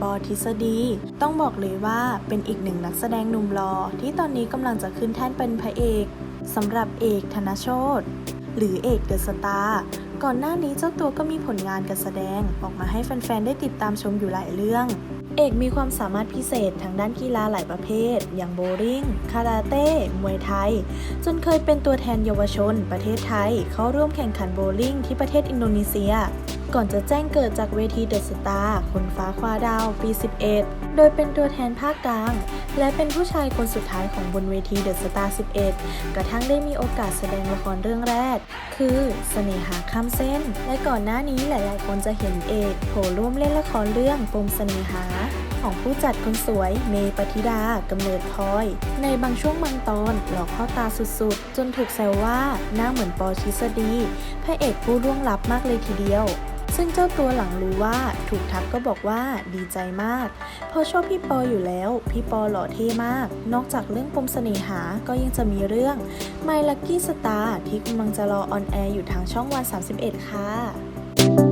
ปอทฤษฎี ต้องบอกเลยว่าเป็นอีกหนึ่งนักแสดงหนุ่มหล่อที่ตอนนี้กำลังจะขึ้นแท่นเป็นพระเอกสำหรับเอกธนโชตหรือเอกเดอะสตาร์ก่อนหน้านี้เจ้าตัวก็มีผลงานการแสดงออกมาให้แฟนๆ ได้ติดตามชมอยู่หลายเรื่อง เอกมีความสามารถพิเศษทางด้านกีฬาหลายประเภท อย่างโบว์ลิ่ง คาราเต้ มวยไทย จนเคยเป็นตัวแทนเยาวชน ประเทศไทย เข้าร่วมแข่งขันโบว์ลิ่งที่ประเทศอินโดนีเซีย ก่อนจะแจ้งเกิดจากเวทีเดอะสตาร์คนฟ้าคว้าดาว ปี 11 โดยเป็นตัวแทนภาคกลาง และเป็นผู้ชายคนสุดท้ายของบนเวทีเดอะสตาร์11 กระทั่งได้มีโอกาสแสดงละครเรื่องแรก คือเสน่หาข้ามเส้น และก่อนหน้านี้หลาย ๆ คนจะเห็นเอกโผล่ร่วมเล่นละครเรื่องปมเสน่หาของผู้จัดคนสวย เมย์ปฏิดากำเนิดพลอย ในบางช่วงบางตอนหลอกเข้าตาสุดๆ จนถูกแซวว่าหน้าเหมือนปอทฤษฎีพระเอกผู้ร่วงลับมากเลยทีเดียว ซึ่งเจ้าตัวหลังรู้ว่าถูกทักก็บอกว่าดีใจมาก เพราะชอบพี่ปออยู่แล้ว พี่ปอหล่อเท่มาก นอกจากเรื่องปมเสน่หาก็ยังจะมีเรื่อง My Lucky Star ที่กำลังจะรอออนแอร์อยู่ทางช่องวัน 31 ค่ะ